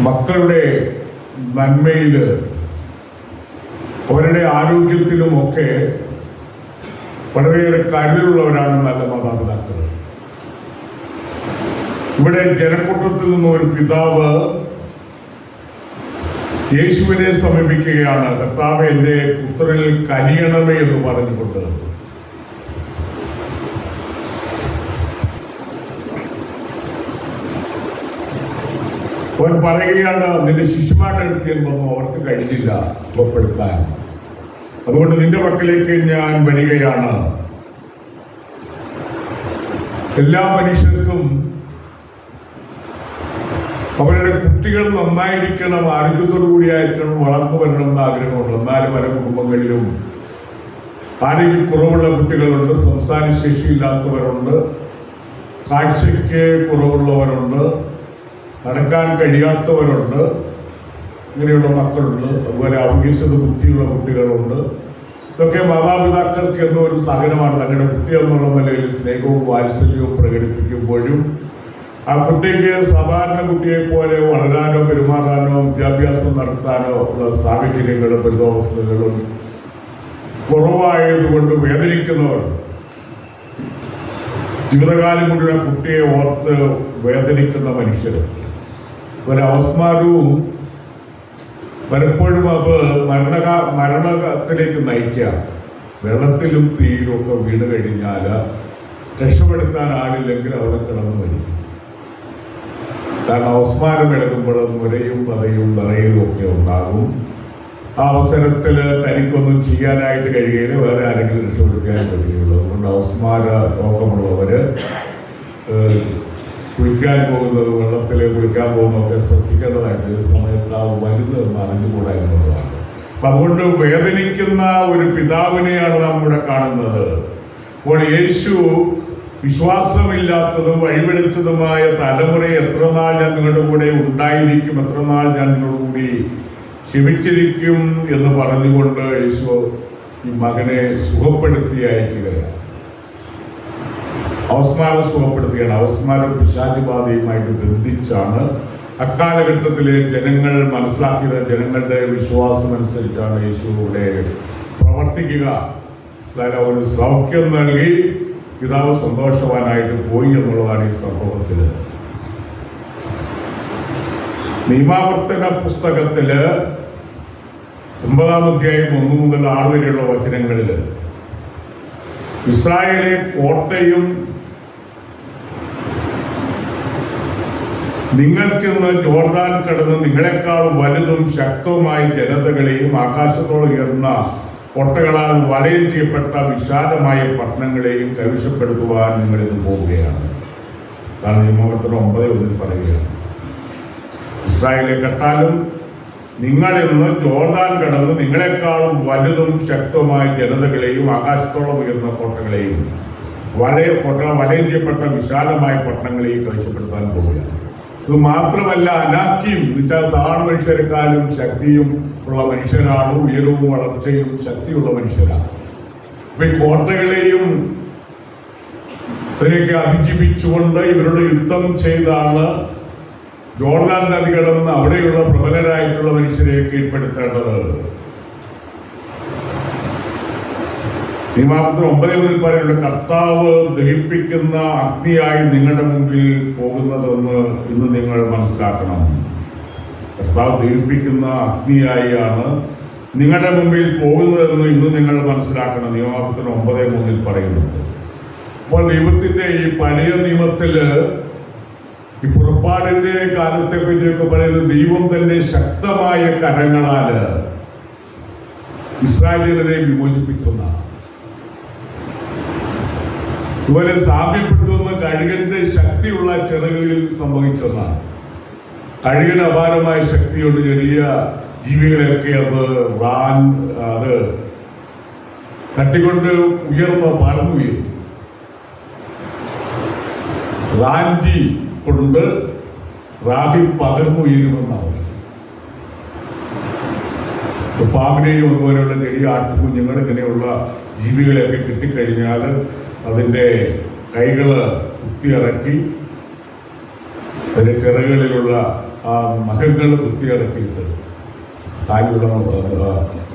മക്കളുടെ നന്മയിൽ അവരുടെ ആരോഗ്യത്തിലുമൊക്കെ വളരെയേറെ കരുതലുള്ളവരാണ് നല്ല മാതാപിതാക്കൾ ഇവിടെ ജനക്കൂട്ടത്തിൽ നിന്നും ഒരു പിതാവ് യേശുവിനെ സമീപിക്കുകയാണ്. കർത്താവ് എന്റെ പുത്രനിൽ കനിയണമേ എന്ന് പറഞ്ഞുകൊണ്ട് അവൻ പറയുകയാണ് നിന്റെ ശിശുമാരുടെ അടുത്ത് ചെല്ലുമ്പോൾ അവർക്ക് കഴിഞ്ഞില്ല. ഉപപ്പെടുത്താൻ അതുകൊണ്ട് നിന്റെ പക്കലേക്ക് ഞാൻ വരികയാണ്. എല്ലാ മനുഷ്യർക്കും അവരുടെ കുട്ടികൾ നന്നായിരിക്കണം ആരോഗ്യത്തോടു കൂടിയായിരിക്കണം വളർന്നു വരണം എന്ന് ആഗ്രഹമുണ്ട്. എന്നാലും പല കുടുംബങ്ങളിലും ആരോഗ്യ കുറവുള്ള കുട്ടികളുണ്ട് സംസാര ശേഷിയില്ലാത്തവരുണ്ട് കാഴ്ചയ്ക്ക് കുറവുള്ളവരുണ്ട് നടക്കാൻ കഴിയാത്തവരുണ്ട്. ഇങ്ങനെയുള്ള മക്കളുണ്ട്. അതുപോലെ അവകാശത ബുദ്ധിയുള്ള കുട്ടികളുണ്ട്. ഇതൊക്കെ മാതാപിതാക്കൾക്ക് എന്ന ഒരു സഹനമാണ്. തങ്ങളുടെ കുട്ടി എന്നുള്ള നിലയിൽ സ്നേഹവും വാത്സല്യവും പ്രകടിപ്പിക്കുമ്പോഴും ആ കുട്ടിക്ക് സാധാരണ കുട്ടിയെ പോലെ വളരാനോ പെരുമാറാനോ വിദ്യാഭ്യാസം നടത്താനോ ഉള്ള സാഹചര്യങ്ങളും പരിതോവസ്ഥകളും കുറവായതുകൊണ്ട് വേദനിക്കുന്നവർ ജീവിതകാലം മുഴുവൻ കുട്ടിയെ ഓർത്ത് വേദനിക്കുന്ന മനുഷ്യർ. ഒരവസ്മാരവും പലപ്പോഴും അത് മരണക മരണത്തിലേക്ക് നയിക്കുക. വെള്ളത്തിലും തീയിലും ഒക്കെ വീണ് കഴിഞ്ഞാൽ രക്ഷപ്പെടുത്താൻ ആളില്ലെങ്കിൽ അവിടെ കിടന്നു വരും കാരണം അവസ്മാരം എടുക്കുമ്പോൾ മുരയും പതയും നിറയും ഒക്കെ ഉണ്ടാകും. ആ അവസരത്തിൽ തനിക്കൊന്നും ചെയ്യാനായിട്ട് കഴിയുകയില്ല വേറെ ആരെങ്കിലും രക്ഷപ്പെടുത്തിയാൽ കഴിയുള്ളൂ അതുകൊണ്ട് അവസ്മാര രോഗമുള്ളവർ കുളിക്കാൻ പോകുന്നത് വെള്ളത്തിൽ കുളിക്കാൻ പോകുന്നതൊക്കെ ശ്രദ്ധിക്കേണ്ടതായിട്ട് ഒരു സമയത്ത് ആ മരുന്ന് മറിഞ്ഞുകൂടാ എന്നുള്ളതാണ്. അപ്പൊ അതുകൊണ്ട് വേദനിക്കുന്ന ഒരു പിതാവിനെയാണ് നാം ഇവിടെ കാണുന്നത്. അപ്പോൾ യേശു വിശ്വാസമില്ലാത്തതും വഴിപിടിച്ചതുമായ തലമുറയെ എത്ര നാൾ ഞാൻ നിങ്ങളുടെ കൂടെ ഉണ്ടായിരിക്കും എത്ര നാൾ ഞാൻ നിങ്ങളുടെ കൂടി ക്ഷമിച്ചിരിക്കും എന്ന് പറഞ്ഞുകൊണ്ട് യേശു ഈ മകനെ സുഖപ്പെടുത്തി അയക്കുകയാണ് അവസ്മാരം സുഖപ്പെടുത്തുകയാണ്. അവസ്മാരം പിശാചുബാധയുമായിട്ട് ബന്ധിച്ചാണ് അക്കാലഘട്ടത്തിലെ ജനങ്ങൾ മനസ്സിലാക്കിയത് ജനങ്ങളുടെ വിശ്വാസം അനുസരിച്ചാണ് യേശു ഇവിടെ പ്രവർത്തിക്കുക. അതായത് അവർ സൗഖ്യം നൽകി പിതാവ് സന്തോഷവാനായിട്ട് പോയി എന്നുള്ളതാണ് ഈ സംഭവത്തിൽ നിയമാവർത്തന പുസ്തകത്തിൽ ഒമ്പതാം അധ്യായം ഒന്ന് മുതൽ ആറ് വരെയുള്ള വചനങ്ങളിൽ ഇസ്രായേലെ കോട്ടയും നിങ്ങൾക്കിന്ന് ജോർദാൻ കടന്ന് നിങ്ങളെക്കാൾ വലുതും ശക്തവുമായ ജനതകളെയും ആകാശത്തോളം ഉയർന്ന കോട്ടകളാൽ വലയം ചെയ്യപ്പെട്ട വിശാലമായ പട്ടണങ്ങളെയും കൈവശപ്പെടുത്തുവാൻ നിങ്ങൾ ഇന്ന് പോവുകയാണ്. അതാണ് നിയമവർത്തനം ഒമ്പത് ഒന്നിൽ പറയുകയാണ്. ഇസ്രായേലെ കെട്ടാലും നിങ്ങൾ ഇന്ന് ജോർദാൻ കടന്ന് നിങ്ങളെക്കാൾ വലുതും ശക്തവുമായ ജനതകളെയും ആകാശത്തോളം ഉയർന്ന കോട്ടകളെയും വലയ കോട്ട വലയം ചെയ്യപ്പെട്ട വിശാലമായ പട്ടണങ്ങളെയും കൈവശപ്പെടുത്താൻ പോവുകയാണ്. ഇത് മാത്രമല്ല അനാക്കിയും എന്നുവെച്ചാൽ സാധാരണ മനുഷ്യരെക്കാളും ശക്തിയും ഉള്ള മനുഷ്യരാണ് ഉയരവും വളർച്ചയും ശക്തിയുള്ള മനുഷ്യരാണ് അപ്പൊ ഈ കോട്ടകളെയും ഇതിനെയൊക്കെ അതിജീവിച്ചുകൊണ്ട് ഇവരോട് യുദ്ധം ചെയ്താണ് ജോർദാൻ നദി കടന്ന് അവിടെയുള്ള പ്രബലരായിട്ടുള്ള മനുഷ്യരെ കീഴ്പ്പെടുത്തേണ്ടത് നിയമാപത്രം ഒമ്പത് മുതൽ പറയുന്നുണ്ട് കർത്താവ് ദഹിപ്പിക്കുന്ന അഗ്നിയായി നിങ്ങളുടെ മുമ്പിൽ പോകുന്നതെന്ന് ഇന്ന് നിങ്ങൾ മനസ്സിലാക്കണം. കർത്താവ് ദഹിപ്പിക്കുന്ന അഗ്നിയായാണ് നിങ്ങളുടെ മുമ്പിൽ പോകുന്നതെന്ന് ഇന്ന് നിങ്ങൾ മനസ്സിലാക്കണം. നിയമാപത്രം ഒമ്പത് മൂന്നിൽ പറയുന്നുണ്ട് അപ്പോൾ ദൈവത്തിന്റെ ഈ പഴയ നിയമത്തിൽ ഈ പുറപ്പാടിന്റെ കാലത്തെ പറ്റിയൊക്കെ പറയുന്നത് ദൈവം തന്നെ ശക്തമായ കരങ്ങളാൽ ഇസ്രായേലിനെ വിമോചിപ്പിച്ചെന്നാണ്. ഇതുപോലെ സാമ്യപ്പെടുത്തുന്ന കഴുകന്റെ ശക്തിയുള്ള ചിറകുകളിൽ സംഭവിച്ചതാണ് കഴുകന് അപാരമായ ശക്തിയുണ്ട് ചെറിയ ജീവികളെയൊക്കെ അത് റാൻ അത് തട്ടിക്കൊണ്ട് ഉയർന്ന് പറന്നു വീഴും. റാഞ്ചി കൊണ്ട് റാബി പകർന്നു ഇപ്പൊ പാമ്പിനെയും അതുപോലെയുള്ള ചെറിയ ആട്ടുകുഞ്ഞുങ്ങൾ ഇങ്ങനെയുള്ള ജീവികളെയൊക്കെ കിട്ടിക്കഴിഞ്ഞാൽ അതിന്റെ കൈകൾ കുത്തിയിറക്കി അതിന്റെ ചിറകുകളിലുള്ള ആ നഖങ്ങൾ കുത്തിയിറക്കിയിട്ട് കാലുള്ള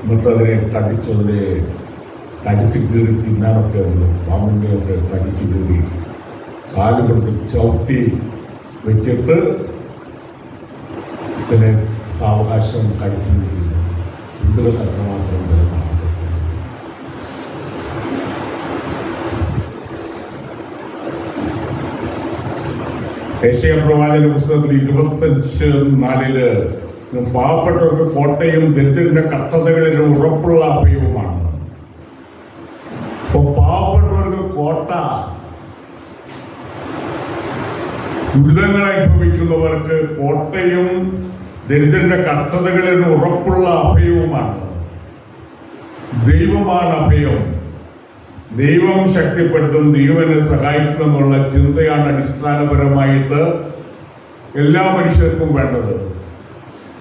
എന്നിട്ട് അതിനെ കടിച്ച് കീറി തിന്നാനൊക്കെ അത് പാമ്പിനെയൊക്കെ കടിച്ച് കീറി കാലുകൊണ്ട് ചവിട്ടി വെച്ചിട്ട് പിന്നെ സാവകാശം കടിച്ചു തിന്നു. ചുണ്ടുകൾ അത്രമാത്രം ബലമാണ് ഏഷ്യ പ്രവാചക പുസ്തകത്തിൽ ഇരുപത്തഞ്ച് നാലിൽ പാവപ്പെട്ടവർക്ക് കോട്ടയും ദരിദ്രന്റെ കട്ടതകളിലും ഉറപ്പുള്ള അഭയവുമാണ്. പാവപ്പെട്ടവർക്ക് കോട്ട ദുരിതങ്ങൾ അനുഭവിക്കുന്നവർക്ക് കോട്ടയും ദരിദ്രന്റെ കട്ടതകളിലും ഉറപ്പുള്ള അഭയവുമാണ്. ദൈവമാണ് അഭയം. ദൈവം ശക്തിപ്പെടുത്തും ദൈവനെ സഹായിക്കും എന്നുള്ള ചിന്തയാണ് അടിസ്ഥാനപരമായിട്ട് എല്ലാ മനുഷ്യർക്കും വേണ്ടത്.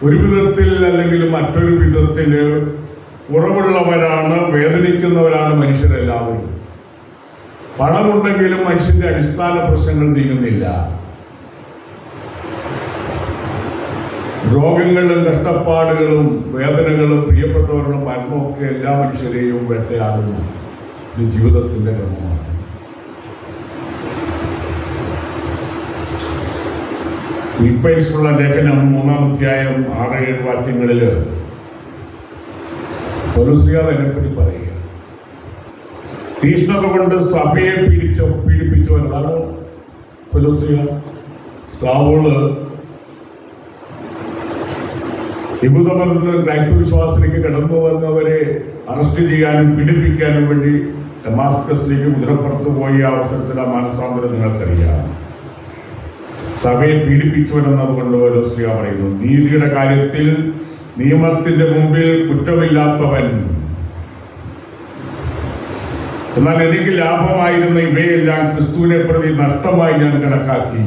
ഒരു വിധത്തിൽ അല്ലെങ്കിൽ മറ്റൊരു വിധത്തിൽ കുറവുള്ളവരാണ് വേദനിക്കുന്നവരാണ് മനുഷ്യരെല്ലാവരും. പണമുണ്ടെങ്കിലും മനുഷ്യന്റെ അടിസ്ഥാന പ്രശ്നങ്ങൾ നീങ്ങുന്നില്ല. രോഗങ്ങളും കഷ്ടപ്പാടുകളും വേദനകളും പ്രിയപ്പെട്ടവരുടെ മരണമൊക്കെ എല്ലാ മനുഷ്യരെയും വേട്ടയാടുന്നു. ഇത് ജീവിതത്തിന്റെ ക്രമമാണ്. ഫിലിപ്പൈൻസിലുള്ള ലേഖനം മൂന്നാം അധ്യായം ആറ് ഏഴ് വാക്യങ്ങളിൽ പൗലോസ്ലിയ അതിനെപ്പറ്റി പറയുക. തീഷ്ണത കൊണ്ട് സഭയെ പീഡിച്ച പീഡിപ്പിച്ചവൻ അതാണ് പൗലോസ്ലിയ സാവോൾ. യഹൂദമതത്തിൽ ക്രൈസ്തവ വിശ്വാസത്തിലേക്ക് കടന്നു വന്നവരെ അറസ്റ്റ് ചെയ്യാനും പീഡിപ്പിക്കാനും വേണ്ടി ഡമാസ്കസിലേക്ക് കുതിരപ്പുറത്ത് പോയ അവസരത്തിൽ ആ മാനസാന്തരം നിങ്ങൾക്കറിയാം. സഭയെ പീഡിപ്പിച്ചുവെന്നതുകൊണ്ട് ഓരോ സ്ത്രീ പറയുന്നു നീതിയുടെ കാര്യത്തിൽ നിയമത്തിന്റെ മുമ്പിൽ കുറ്റമില്ലാത്തവൻ. എന്നാൽ എനിക്ക് ലാഭമായിരുന്ന ഇവയെല്ലാം ക്രിസ്തുവിനെ പ്രതി നഷ്ടമായി ഞാൻ കണക്കാക്കി.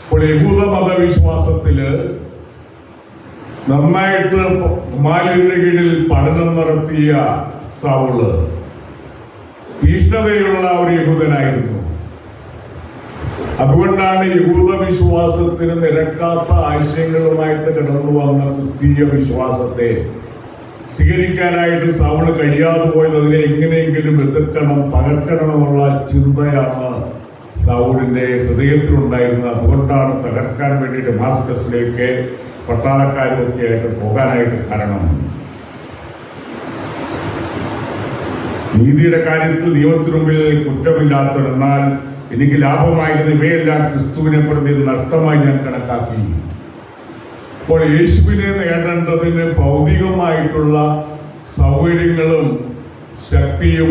ഇപ്പോൾ യഹൂദ മതവിശ്വാസത്തിൽ നന്നായിട്ട് മാലിന്യ കീഴിൽ പഠനം നടത്തിയ സൗൾ തീഷ്ണതയുള്ള ഒരു യഹൂദനായിരുന്നു. അതുകൊണ്ടാണ് യഹൂദ വിശ്വാസത്തിന് നിരക്കാത്ത ആശയങ്ങളുമായിട്ട് കടന്നു വന്ന ക്രിസ്തീയ വിശ്വാസത്തെ സ്വീകരിക്കാനായിട്ട് സൗൾ കഴിയാതെ പോയത് അതിനെ എങ്ങനെയെങ്കിലും എതിർക്കണം തകർക്കണമെന്നുള്ള ചിന്തയാണ് സൗളിന്റെ ഹൃദയത്തിലുണ്ടായിരുന്നത്. അതുകൊണ്ടാണ് തകർക്കാൻ വേണ്ടി ഡമാസ്കസിലേക്ക് പട്ടാളക്കാരുമൊക്കെ ആയിട്ട് പോകാനായിട്ട് കാരണം. നീതിയുടെ കാര്യത്തിൽ നിയമത്തിനു മുമ്പിൽ കുറ്റമില്ലാത്തവർ എന്നാൽ എനിക്ക് ലാഭമായിരുന്നു ഇവയെല്ലാം ക്രിസ്തുവിനെ പ്രതി നഷ്ടമായി ഞാൻ കണക്കാക്കി അപ്പോൾ യേശുവിനെ നേടേണ്ടതിന് ഭൗതികമായിട്ടുള്ള സൗകര്യങ്ങളും ശക്തിയും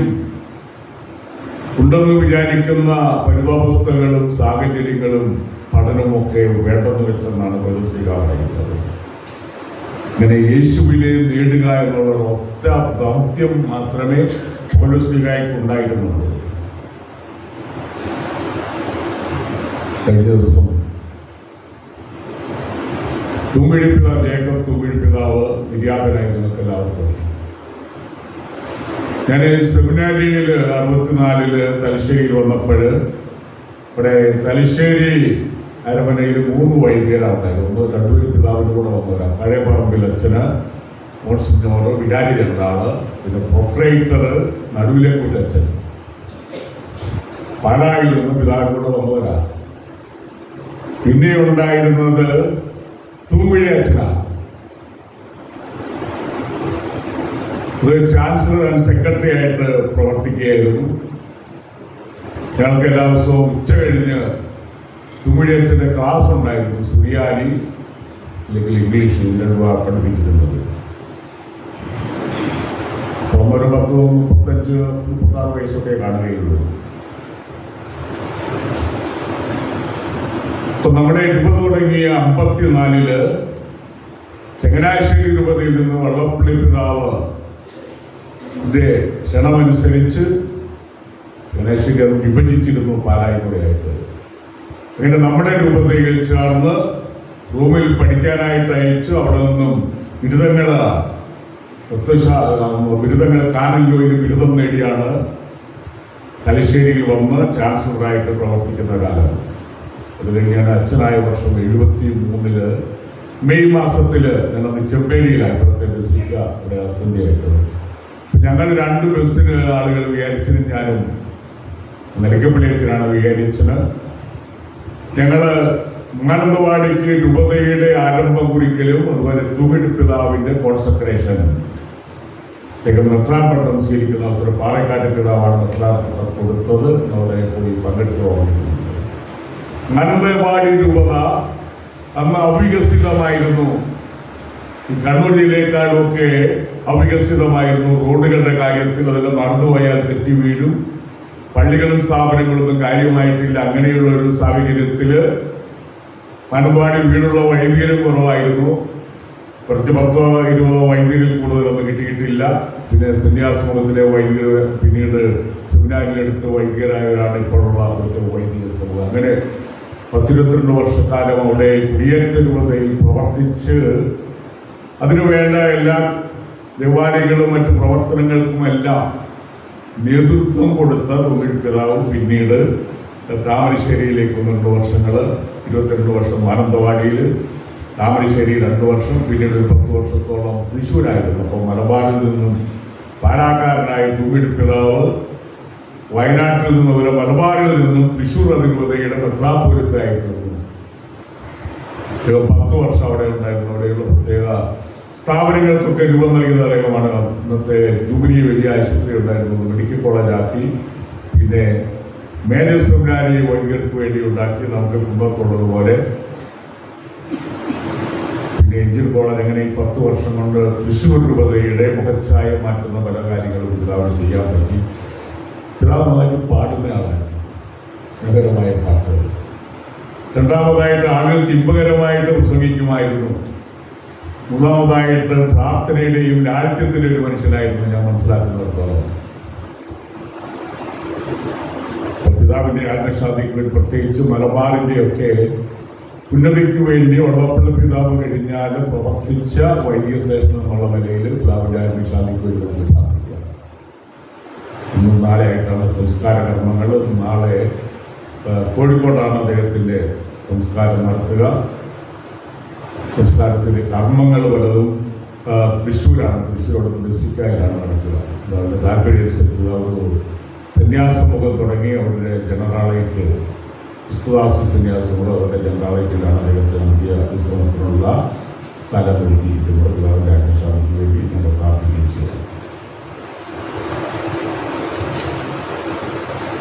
ഉണ്ടെന്ന് വിചാരിക്കുന്ന പരിതോപസ്ഥകളും സാഹചര്യങ്ങളും പഠനമൊക്കെ വേണ്ടെന്ന് വെച്ചെന്നാണ് പൗലോസ്ലിഹ പറയുന്നത്. ഇങ്ങനെ യേശുവിനെ നേടുക എന്നുള്ള ഒറ്റ ദൗത്യം മാത്രമേ പൗലോസ്ലിഹായ്ക്ക് ഉണ്ടായിരുന്നുള്ളൂ കഴിഞ്ഞ ദിവസം തുമ്മിഴി പിതാവ് ജേക്കബ് നിര്യാതനായി നിങ്ങൾക്ക് എല്ലാവർക്കും. ഞാൻ സെമിനാരിയിൽ അറുപത്തിനാലിൽ തലശ്ശേരിയിൽ വന്നപ്പോൾ ഇവിടെ തലശ്ശേരി അരമനയിൽ മൂന്ന് വൈദികരാണ് ഉണ്ടായത് ഒന്ന് രണ്ടുപേരും പിതാവിന്റെ കൂടെ വന്നവരാണ് പഴയ പറമ്പിൽ അച്ഛന് മോൺസിഞ്ഞോർ വികാരി ജനറാൾ പിന്നെ പ്രൊപ്പറേറ്റർ നടുവിലെ കുറ്റച്ഛൻ പാലായിൽ നിന്ന് പിതാവിനോട് വന്നവരാ. പിന്നെ ഉണ്ടായിരുന്നത് തൂമിഴി അച്ഛനാണ് ഇത് ചാൻസലർ ആൻഡ് സെക്രട്ടറി ആയിട്ട് പ്രവർത്തിക്കുകയായിരുന്നു. ഞങ്ങൾക്ക് എല്ലാ ദിവസവും ഉച്ച കഴിഞ്ഞ് തുമ്മിഴിയച്ഛന്റെ ക്ലാസ് ഉണ്ടായിരുന്നു. സുറിയാനി അല്ലെങ്കിൽ ഇംഗ്ലീഷ് പഠിപ്പിച്ചിരുന്നത്. അപ്പം ഒരു പത്ത് മുപ്പത്തഞ്ച് മുപ്പത്താറ് വയസ്സൊക്കെ കാണുകയുള്ളൂ. അപ്പൊ നമ്മുടെ ഇരുപത് തുടങ്ങിയ അമ്പത്തിനാലിൽ ചങ്ങനാശ്ശേരി രൂപതയിൽ നിന്ന് വള്ളപ്പള്ളി പിതാവ് ക്ഷണമനുസരിച്ച് ചങ്ങനാശ്ശേരി അത് വിഭജിച്ചിരുന്നു പാലായ്മയായിട്ട് അങ്ങനെ നമ്മുടെ രൂപതയിൽ ചേർന്ന് റൂമിൽ പഠിക്കാനായിട്ട് അയച്ചു അവിടെ നിന്നും ബിരുദങ്ങൾ തത്വശാ ബിരുദങ്ങൾ കാനല്ലോയിൽ ബിരുദം നേടിയാണ്. തലശ്ശേരിയിൽ വന്ന് ചാൻസലറായിട്ട് പ്രവർത്തിക്കുന്ന കാലം. അത് കഴിഞ്ഞാണ് അച്ഛനായ വർഷം എഴുപത്തി മൂന്നിൽ മെയ് മാസത്തിൽ ഞങ്ങൾ ചെമ്പേരിയിലാണ് ഇപ്പോഴത്തെ ബസിക്ക ഇവിടെ അസന്ധിയായിട്ട് ഞങ്ങൾ രണ്ട് ബസ്സിന് ആളുകൾ വിചാരിച്ചതും ഞാനും. നിലയ്ക്കപ്പള്ളിയത്തിനാണ് വിചാരിച്ചത്. ഞങ്ങൾ മാനന്തവാടിക്ക് രൂപതയുടെ ആരംഭം കുറിക്കലും അതുപോലെ തൂമിട് പിതാവിന്റെ കോൺസെൻട്രേഷൻ മെത്രാൻ പട്ടം സ്വീകരിക്കുന്ന അവസരം പാലക്കാട് പിതാവാണ് മെത്രാൻ പട്ടം കൊടുത്തത്. അവിടെ കൂടി പങ്കെടുത്ത് ഓർമ്മിക്കുന്നുണ്ട് മാനന്തവാടി രൂപത അന്ന് അവികസിതമായിരുന്നു. കണ്ണൂർ ജില്ലയെക്കാളും ഒക്കെ അവികസിതമായിരുന്നു. റോഡുകളുടെ കാര്യത്തിൽ അതെല്ലാം നടന്നുപോയാൽ തെറ്റി വീഴും. പള്ളികളും സ്ഥാപനങ്ങളൊന്നും കാര്യമായിട്ടില്ല. അങ്ങനെയുള്ള ഒരു സാഹചര്യത്തിൽ മനമ്പാടി വീടുള്ള വൈദികരും കുറവായിരുന്നു. കുറച്ച് പത്തോ ഇരുപതോ വൈദികരിൽ കൂടുതലൊന്നും കിട്ടിയിട്ടില്ല. പിന്നെ സന്യാസമുഖത്തിലെ വൈദികർ പിന്നീട് സെമിനാരിലെടുത്ത് വൈദികരായവരാണ് ഇപ്പോഴുള്ള അവിടുത്തെ വൈദിക സമൂഹം. അങ്ങനെ പത്തിരുപത്തിരണ്ട് വർഷക്കാലം അവിടെ കുടിയേറ്റ രൂപതയിൽ പ്രവർത്തിച്ച് അതിനുവേണ്ട എല്ലാ ദേവാലയങ്ങളും മറ്റു പ്രവർത്തനങ്ങൾക്കുമെല്ലാം നേതൃത്വം കൊടുത്ത തൊഴിൽ പിതാവ് പിന്നീട് താമരശ്ശേരിയിലേക്ക് ഒന്ന് രണ്ട് വർഷങ്ങൾ ഇരുപത്തിരണ്ട് വർഷം മാനന്തവാടിയിൽ താമരശ്ശേരി രണ്ട് വർഷം പിന്നീട് ഒരു പത്ത് വർഷത്തോളം തൃശ്ശൂരായിരുന്നു. അപ്പോൾ മലബാറിൽ നിന്നും പാലാക്കാരനായ തുമ്മിടി പിതാവ് വയനാട്ടിൽ നിന്നും ഒരു മലബാറിൽ നിന്നും തൃശ്ശൂർ അധികൃതയുടെ മെത്രാപുരത്തായി തീർന്നു അദ്ദേഹം പത്ത് വർഷം അവിടെ ഉണ്ടായിരുന്നു. അവിടെയുള്ള പ്രത്യേക സ്ഥാപനങ്ങൾക്കൊക്കെ രൂപം നൽകിയത് അദ്ദേഹമാണ്. അന്നത്തെ ജൂബിലി വലിയ ആശുപത്രി ഉണ്ടായിരുന്നത് മെഡിക്കൽ കോളേജാക്കി. പിന്നെ മേനൽ സെമിനാരി വൈദികർക്ക് വേണ്ടി ഉണ്ടാക്കി. നമുക്ക് കുന്നത്തുള്ളതുപോലെ എഞ്ചിൻ കോളേജ് അങ്ങനെ ഈ പത്ത് വർഷം കൊണ്ട് തൃശ്ശൂർ രൂപതയുടെ മുഖച്ഛായ മാറ്റുന്ന പല കാര്യങ്ങളും പിതാവിന് ചെയ്യാൻ പറ്റി. പിതാവ് നന്നായി പാടുന്ന ആളായിരുന്നു. മനോഹരമായ പാട്ടുകൾ രണ്ടാമതായിട്ട് ആളുകൾക്ക് ഇമ്പകരമായിട്ട് പ്രസംഗിക്കുമായിരുന്നു. മൂന്നാമതായിട്ട് പ്രാർത്ഥനയുടെയും ലാളിത്യത്തിന്റെ ഒരു മനുഷ്യനായിരുന്നു ഞാൻ മനസ്സിലാക്കുന്നിടത്തോളം. പിതാവിന്റെ പിതാവിന്റെ ആത്മശാന്തിക്ക് വേണ്ടി പ്രത്യേകിച്ച് മലബാറിന്റെ ഒക്കെ ഉന്നതിക്ക് വേണ്ടി വള്ളപ്പള്ളി പിതാവ് കഴിഞ്ഞാൽ പ്രവർത്തിച്ച വൈദിക ശ്രേഷ്ഠൻ എന്നുള്ള നിലയിൽ പിതാവിന്റെ ആത്മശാന്തിക്ക് വേണ്ടി നമുക്ക് പ്രാർത്ഥിക്കാം ഇന്നും നാളെ ആയിട്ടാണ് സംസ്കാര കർമ്മങ്ങൾ നാളെ കോഴിക്കോടാണ് അദ്ദേഹത്തിന്റെ സംസ്കാരം നടത്തുക. സംസ്കാരത്തിന്റെ കർമ്മങ്ങൾ പലതും തൃശ്ശൂരാണ്. തൃശ്ശൂരോട് ബസിക്കായിലാണ് നടക്കുക. അതവരുടെ താല്പര്യമനുസരിച്ച് പിതാവ് സന്യാസമുഖം തുടങ്ങി അവരുടെ ജനറാളേറ്റ് ക്രിസ്തുദാസ സന്യാസമുഖം അവരുടെ ജനറാളിക്കലാണ് അദ്ദേഹത്തെ അന്ത്യ വിശ്രമത്തിനുള്ള സ്ഥലം ഒരുക്കിയിരിക്കുന്നത് പിതാവിന്റെ ആത്മശാന്തിക്ക് വേണ്ടി നമ്മൾ പ്രാർത്ഥിക്കുകയും ചെയ്യാം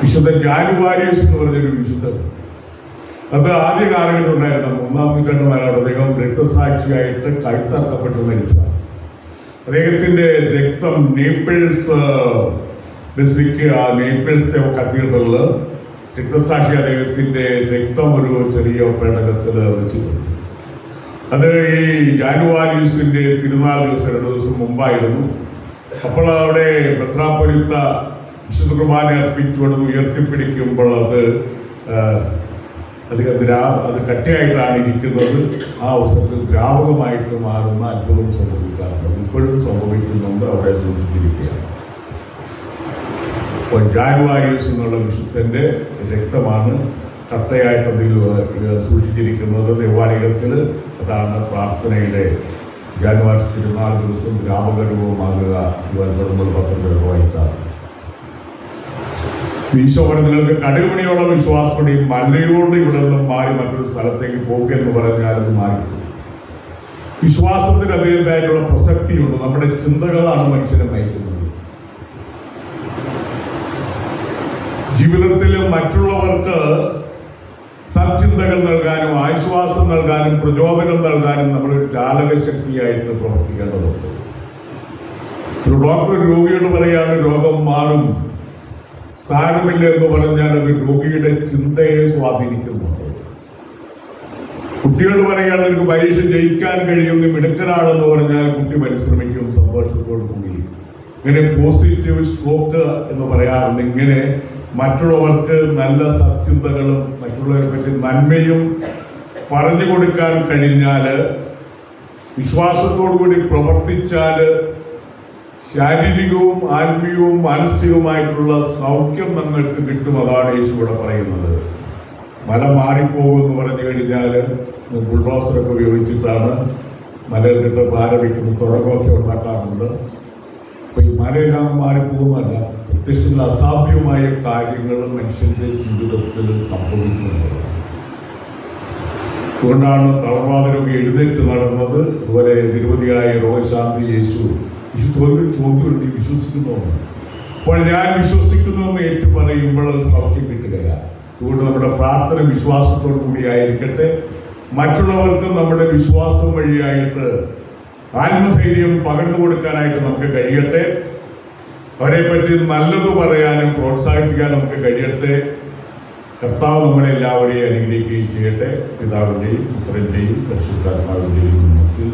വിശുദ്ധ ജാനുവാരിയസ് എന്ന് പറഞ്ഞൊരു വിശുദ്ധ അത് ആദ്യ കാലഘട്ടം ഉണ്ടായിരുന്ന മൂന്നാം നൂറ്റാണ്ടുമാരാണ് അദ്ദേഹം രക്തസാക്ഷിയായിട്ട് കഴുത്തറക്കപ്പെട്ട് മരിച്ചതാണ് അദ്ദേഹത്തിന്റെ രക്തം നേപ്പിൾസ് ബെസിലിക്ക ആ നേപ്പിൾസിന്റെ കത്തീഡ്രലിൽ രക്തസാക്ഷി അദ്ദേഹത്തിന്റെ രക്തം ഒരു ചെറിയ പേടകത്തിൽ വെച്ചിട്ടുണ്ട്. അത് ഈ ജാനുവാരിസിന്റെ തിരുനാൾ ദിവസം രണ്ടു ദിവസം മുമ്പായിരുന്നു. അപ്പോൾ അവിടെ മെത്രാപ്പൊലിത്ത വിശുദ്ധ കുർബാന അർപ്പിച്ചുകൊണ്ട് ഉയർത്തിപ്പിടിക്കുമ്പോൾ അത് അധികം ദ്രാ അത് കട്ടിയായിട്ടാണ് ഇരിക്കുന്നത്. ആ അവസരത്തിൽ ദ്രാവകമായിട്ട് മാറുന്ന അത്ഭുതം സംഭവിക്കാറുണ്ട്. ഇപ്പോഴും സംഭവിക്കുന്നുണ്ട് അവിടെ സൂക്ഷിച്ചിരിക്കുകയാണ്. അപ്പോൾ ജാനുവാരിയസ് എന്നുള്ള വിശുദ്ധന്റെ രക്തമാണ് കട്ടയായിട്ട് അതിൽ ഏഹ്, സൂക്ഷിച്ചിരിക്കുന്നത്. ദേവാലയത്തിൽ അതാണ് പ്രാർത്ഥനയുടെ ജാനുവാരി തിരുനാൾ ദിവസം ഗ്രാമഗർഭമാകുക തിരുവനന്തപുരം പത്രത്തിൽ വായിക്കാം. പറഞ്ഞ നിങ്ങൾക്ക് കടുകുമണിയോളം ഈ മലയോട് ഇവിടെ നിന്നും മാറി മറ്റൊരു സ്ഥലത്തേക്ക് പോകുക എന്ന് പറഞ്ഞാൽ അത് മാറി. വിശ്വാസത്തിന് അതിന്റെതായിട്ടുള്ള പ്രസക്തിയുണ്ട്. നമ്മുടെ ചിന്തകളാണ് മനുഷ്യനെ നയിക്കുന്നത്. ജീവിതത്തിൽ മറ്റുള്ളവർക്ക് സച്ചിന്തകൾ നൽകാനും ആശ്വാസം നൽകാനും പ്രചോദനം നൽകാനും നമ്മൾ ചാലക ശക്തിയായിട്ട് പ്രവർത്തിക്കേണ്ടതുണ്ട്. ഒരു ഡോക്ടർ രോഗിയോട് പറയാണ് രോഗം മാറും. സാരമില്ല എന്ന് പറഞ്ഞാൽ അത് രോഗിയുടെ ചിന്തയെ സ്വാധീനിക്കുന്നുണ്ട്. കുട്ടിയോട് പറയാണ് എനിക്ക് പരീക്ഷ ജയിക്കാൻ കഴിയുന്ന മിടുക്കനാണെന്ന് പറഞ്ഞാൽ കുട്ടി പരിശ്രമിക്കും സന്തോഷത്തോടു കൂടി. ഇങ്ങനെ പോസിറ്റീവ് സ്ട്രോക്ക് എന്ന് പറയാറുണ്ട്. ഇങ്ങനെ മറ്റുള്ളവർക്ക് നല്ല സത്യന്തകളും മറ്റുള്ളവരെ പറ്റി നന്മയും പറഞ്ഞു കൊടുക്കാൻ കഴിഞ്ഞാൽ വിശ്വാസത്തോടു കൂടി പ്രവർത്തിച്ചാൽ ശാരീരികവും ആത്മീയവും മാനസികവുമായിട്ടുള്ള സൗഖ്യം നിങ്ങൾക്ക് കിട്ടും അതാണ് യേശു ഇവിടെ പറയുന്നത്. മല മാറിപ്പോകുമെന്ന് പറഞ്ഞു കഴിഞ്ഞാൽ ബുൾഡോസറൊക്കെ ഉപയോഗിച്ചിട്ടാണ് മലയിലിട്ട് ഭാരവിക്കുന്ന തുടക്കമൊക്കെ ഉണ്ടാക്കാറുണ്ട്. അപ്പൊ ഈ മലയെല്ലാം മാറിപ്പോകുന്നല്ല പ്രത്യക്ഷത്തിൽ അസാധ്യമായ കാര്യങ്ങൾ മനുഷ്യന്റെ ജീവിതത്തിൽ സംഭവിക്കുന്നത്. അതുകൊണ്ടാണ് തളർവാദ രോഗി എഴുന്നേറ്റ് നടന്നത്. അതുപോലെ നിരവധിയായ രോഗശാന്തി യേശു യേശു ചോദ്യം ചോദ്യം നീ വിശ്വസിക്കുന്നു അപ്പോൾ ഞാൻ വിശ്വസിക്കുന്നു എന്ന് ഏറ്റു പറയുമ്പോൾ സൗഖ്യം കിട്ടുകയാണ് അതുകൊണ്ട് നമ്മുടെ പ്രാർത്ഥന വിശ്വാസത്തോടു കൂടിയായിരിക്കട്ടെ മറ്റുള്ളവർക്കും നമ്മുടെ വിശ്വാസം വഴിയായിട്ട് ആത്മധൈര്യം പകർന്നു കൊടുക്കാനായിട്ട് നമുക്ക് കഴിയട്ടെ. അവരെ പറ്റി നല്ലത് പറയാനും പ്രോത്സാഹിപ്പിക്കാനും നമുക്ക് കഴിയട്ടെ കർത്താവ് നമ്മളെ എല്ലാവരെയും അനുഗ്രഹിക്കുകയും ചെയ്യട്ടെ പിതാവിന്റെയും പുത്രന്റെയും പരിശുദ്ധാത്മാവിന്റെയും നമുക്ക്.